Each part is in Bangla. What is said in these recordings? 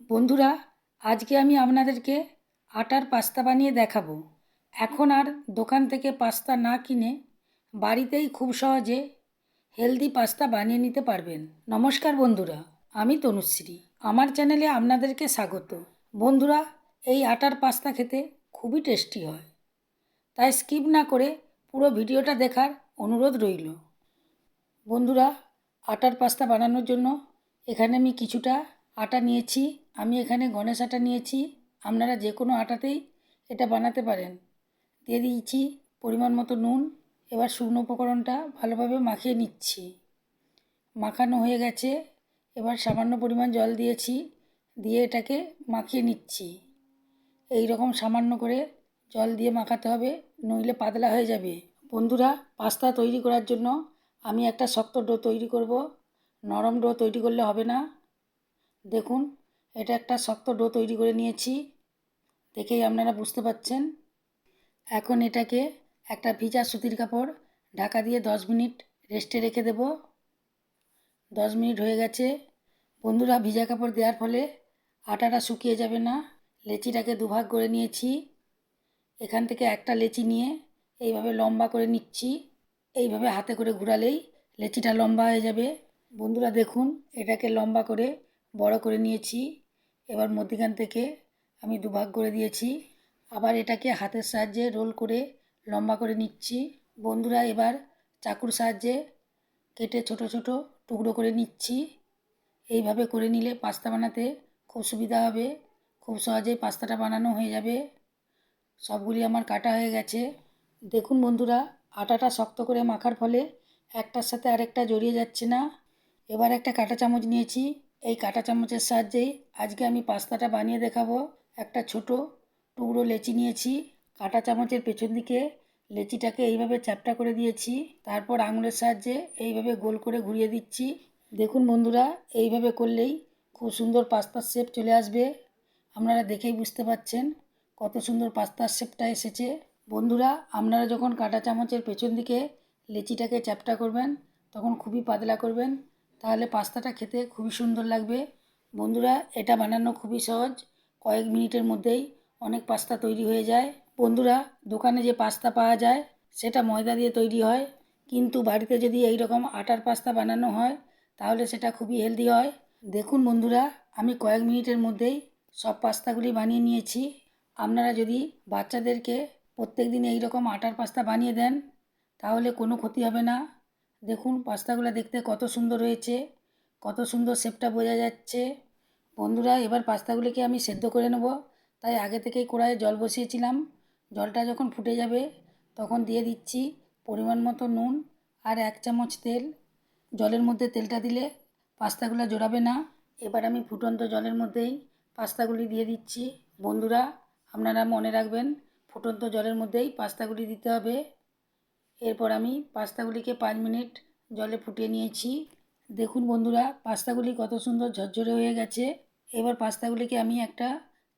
বন্ধুরা, আজকে আমি আপনাদেরকে আটার পাস্তা বানিয়ে দেখাবো। এখন আর দোকান থেকে পাস্তা না কিনে বাড়িতেই খুব সহজে হেলদি পাস্তা বানিয়ে নিতে পারবেন। নমস্কার বন্ধুরা, আমি তনুশ্রী। আমার চ্যানেলে আপনাদেরকে স্বাগত। বন্ধুরা, এই আটার পাস্তা খেতে খুবই টেস্টি হয়। তাই স্কিপ না করে পুরো ভিডিওটা দেখার অনুরোধ রইল। বন্ধুরা, আটার পাস্তা বানানোর জন্য এখানে আমি কিছুটা আটা নিয়েছি, আমি এখানে গণেশ আটা নিয়েছি, আপনারা যে কোনো আটাতেই এটা বানাতে পারেন। দিয়ে দিয়েছি পরিমাণ মতো নুন, এবার শুকনো উপকরণটা ভালোভাবে মাখিয়ে নিচ্ছি। মাখানো হয়ে গেছে, এবার সামান্য পরিমাণ জল দিয়েছি, দিয়ে এটাকে মাখিয়ে নিচ্ছি। এই রকম সামান্য করে জল দিয়ে মাখাতে হবে, নইলে পাতলা হয়ে যাবে। বন্ধুরা, পাস্তা তৈরি করার জন্য আমি একটা শক্ত ডো তৈরি করব। নরম ডো তৈরি করলে হবে না। দেখুন, এটা একটা শক্ত ডো তৈরি করে নিয়েছি। দেখেই আপনারা বুঝতে পাচ্ছেন। এখন এটাকে একটা ভিজা সুতির কাপড় ঢাকা দিয়ে দশ মিনিট রেস্টে রেখে দেব। দশ মিনিট হয়ে গেছে। বন্ধুরা, ভিজা কাপড় দেওয়ার ফলে আটাটা শুকিয়ে যাবে না। লেচিটাকে দুভাগ করে নিয়েছি। এখান থেকে একটা লেচি নিয়ে এইভাবে লম্বা করে নিচ্ছি। এইভাবে হাতে করে ঘোরালেই লেচিটা লম্বা হয়ে যাবে। বন্ধুরা, দেখুন, এটাকে লম্বা করে বড় করে নিয়েছি। এবার মধ্যিখান থেকে আমি দুভাগ করে দিয়েছি। আবার এটাকে হাতের সাহায্যে রোল করে লম্বা করে নিচ্ছি। বন্ধুরা, এবার চাকুর সাহায্যে কেটে ছোট ছোট টুকরো করে নিচ্ছি। এইভাবে করে নিলে পাস্তা বানাতে খুব সুবিধা হবে। খুব সহজেই পাস্তাটা বানানো হয়ে যাবে। সবগুলি আমার কাটা হয়ে গেছে। দেখুন বন্ধুরা, আটাটা শক্ত করে মাখার ফলে একটার সাথে আরেকটা জড়িয়ে যাচ্ছে না। এবার একটা কাঁটা চামচ নিয়েছি। এই কাঁটা চামচের সাহায্যেই আজকে আমি পাস্তাটা বানিয়ে দেখাবো। একটা ছোট টুকরো লেচি নিয়েছি। কাঁটা চামচের পেছন দিকে লেচিটাকে এইভাবে চ্যাপটা করে দিয়েছি। তারপর আঙুলের সাহায্যে এইভাবে গোল করে ঘুরিয়ে দিচ্ছি। দেখুন বন্ধুরা, এইভাবে করলেই খুব সুন্দর পাস্তার শেপ চলে আসবে। আপনারা দেখেই বুঝতে পাচ্ছেন কত সুন্দর পাস্তার শেপটা এসেছে। বন্ধুরা, আপনারা যখন কাঁটা চামচের পেছন দিকে লেচিটাকে চ্যাপটা করবেন, তখন খুবই পাতলা করবেন। তাহলে পাস্তাটা খেতে খুবই সুন্দর লাগবে। বন্ধুরা, এটা বানানো খুবই সহজ। কয়েক মিনিটের মধ্যেই অনেক পাস্তা তৈরি হয়ে যায়। বন্ধুরা, দোকানে যে পাস্তা পাওয়া যায়, সেটা ময়দা দিয়ে তৈরি হয়। কিন্তু বাড়িতে যদি এই রকম আটার পাস্তা বানানো হয়, তাহলে সেটা খুবই হেলদি হয়। দেখুন বন্ধুরা, আমি কয়েক মিনিটের মধ্যেই সব পাস্তাগুলি বানিয়ে নিয়েছি। আপনারা যদি বাচ্চাদেরকে প্রত্যেক দিন এই রকম আটার পাস্তা বানিয়ে দেন, তাহলে কোনো ক্ষতি হবে না। দেখুন, পাস্তাগুলো দেখতে কত সুন্দর হয়েছে, কত সুন্দর শেপটা বোঝা যাচ্ছে। বন্ধুরা, এবার পাস্তাগুলিকে আমি সেদ্ধ করে নেব। তাই আগে থেকেই কড়াইয়ে জল বসিয়েছিলাম। জলটা যখন ফুটে যাবে, তখন দিয়ে দিচ্ছি পরিমাণ মতো নুন আর এক চামচ তেল। জলের মধ্যে তেলটা দিলে পাস্তাগুলো জোড়াবে না। এবার আমি ফুটন্ত জলের মধ্যেই পাস্তাগুলি দিয়ে দিচ্ছি। বন্ধুরা, আপনারা মনে রাখবেন, ফুটন্ত জলের মধ্যেই পাস্তাগুলি দিতে হবে। এরপর আমি পাস্তাগুলিকে পাঁচ মিনিট জলে ফুটিয়ে নিয়েছি। দেখুন বন্ধুরা, পাস্তাগুলি কত সুন্দর ঝরঝরে হয়ে গেছে। এবার পাস্তাগুলিকে আমি একটা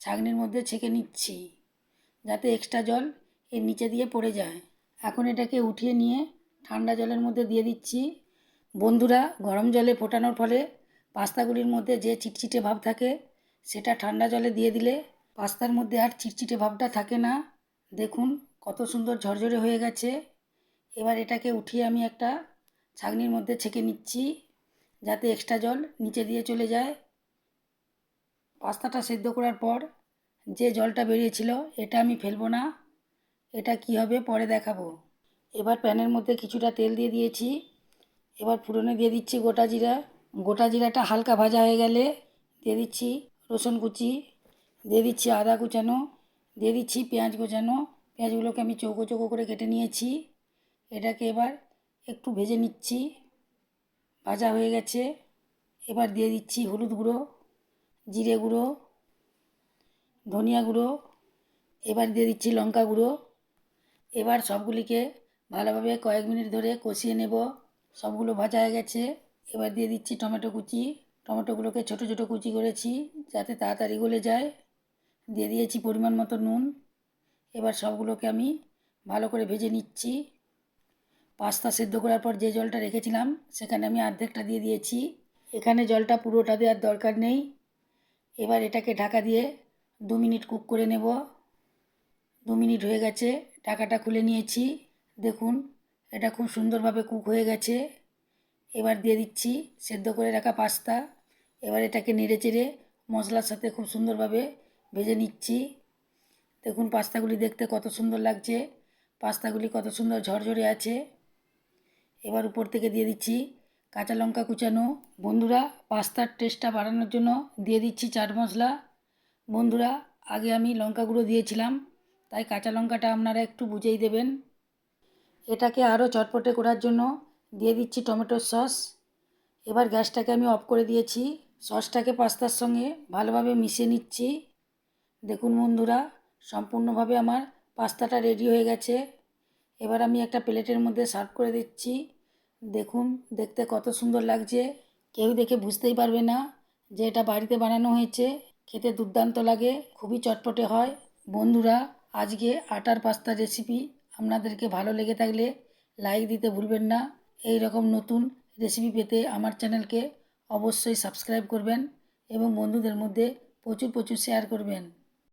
ছাঁকনির মধ্যে ছেঁকে নিচ্ছি, যাতে এক্সট্রা জল এর নিচে দিয়ে পড়ে যায়। এখন এটাকে উঠিয়ে নিয়ে ঠান্ডা জলের মধ্যে দিয়ে দিচ্ছি। বন্ধুরা, গরম জলে ফোটানোর ফলে পাস্তাগুলির মধ্যে যে চিটচিটে ভাব থাকে, সেটা ঠান্ডা জলে দিয়ে দিলে পাস্তার মধ্যে আর চিটচিটে ভাবটা থাকে না। দেখুন কত সুন্দর ঝরঝরে হয়ে গেছে। এবার এটাকে উঠিয়ে আমি একটা ছাঁকনির মধ্যে ছেঁকে নিচ্ছি, যাতে এক্সট্রা জল নিচে দিয়ে চলে যায়। পাস্তাটা সেদ্ধ করার পর যে জলটা বেরিয়েছিল এটা আমি ফেলব না, এটা কি হবে পরে দেখাবো। এবার প্যানের মধ্যে কিছুটা তেল দিয়ে দিয়েছি, এবার ফুরনে দিয়ে দিচ্ছি গোটা জিরা। গোটা জিরাটা হালকা ভাজা হয়ে গেলে দিয়ে দিচ্ছি রসুন কুচি, দিয়ে দিচ্ছি আদা কুচানো, দিয়ে দিচ্ছি পেঁয়াজ কুচানো। পেঁয়াজগুলোকে আমি চৌকো চৌকো করে কেটে নিয়েছি। এটাকে এবার একটু ভেজে নিচ্ছি। ভাজা হয়ে গেছে। এবার দিয়ে দিচ্ছি হলুদ গুঁড়ো, জিরে গুঁড়ো, ধনিয়া গুঁড়ো, এবার দিয়ে দিচ্ছি লঙ্কা গুঁড়ো। এবার সবগুলিকে ভালোভাবে কয়েক মিনিট ধরে কষিয়ে নেব। সবগুলো ভাজা হয়ে গেছে। এবার দিয়ে দিচ্ছি টমেটো কুচি। টমেটোগুলোকে ছোটো ছোটো কুচি করেছি যাতে তাড়াতাড়ি গলে যায়। দিয়ে দিয়েছি পরিমাণ মতো নুন। এবার সবগুলোকে আমি ভালো করে ভেজে নিচ্ছি। পাস্তা সেদ্ধ করার পর যে জলটা রেখেছিলাম, সেখানে আমি অর্ধেকটা দিয়ে দিয়েছি। এখানে জলটা পুরোটা দেওয়ার দরকার নেই। এবার এটাকে ঢাকা দিয়ে দু মিনিট কুক করে নেব। দু মিনিট হয়ে গেছে, ঢাকাটা খুলে নিয়েছি। দেখুন, এটা খুব সুন্দরভাবে কুক হয়ে গেছে। এবার দিয়ে দিচ্ছি সেদ্ধ করে রাখা পাস্তা। এবার এটাকে নেড়ে চেড়ে মশলার সাথে খুব সুন্দরভাবে ভেজে নিচ্ছি। দেখুন, পাস্তাগুলি দেখতে কত সুন্দর লাগছে। পাস্তাগুলি কত সুন্দর ঝরঝরে আছে। এবার উপর থেকে দিয়ে দিচ্ছি কাঁচা লঙ্কা কুচানো। বন্ধুরা, পাস্তার টেস্টটা বাড়ানোর জন্য দিয়ে দিচ্ছি চাট মশলা। বন্ধুরা, আগে আমি লঙ্কা গুঁড়ো দিয়েছিলাম, তাই কাঁচা লঙ্কাটা আপনারা একটু বুঝেই দেবেন। এটাকে আরও চটপটে করার জন্য দিয়ে দিচ্ছি টমেটোর সস। এবার গ্যাসটাকে আমি অফ করে দিয়েছি। সসটাকে পাস্তার সঙ্গে ভালোভাবে মিশিয়ে নিচ্ছি। দেখুন বন্ধুরা, সম্পূর্ণভাবে আমার পাস্তাটা রেডি হয়ে গেছে। এবার আমি একটা প্লেটের মধ্যে সার্ভ করে দিচ্ছি। দেখুন, দেখতে কত সুন্দর লাগছে। কেউ দেখে বুঝতেই পারবে না যে এটা বাড়িতে বানানো হয়েছে। খেতে দুর্দান্ত লাগে, খুবই চটপটে হয়। বন্ধুরা, আজকে আটার পাস্তা রেসিপি আপনাদেরকে ভালো লেগে থাকলে লাইক দিতে ভুলবেন না। এই রকম নতুন রেসিপি পেতে আমার চ্যানেলকে অবশ্যই সাবস্ক্রাইব করবেন এবং বন্ধুদের মধ্যে প্রচুর প্রচুর শেয়ার করবেন।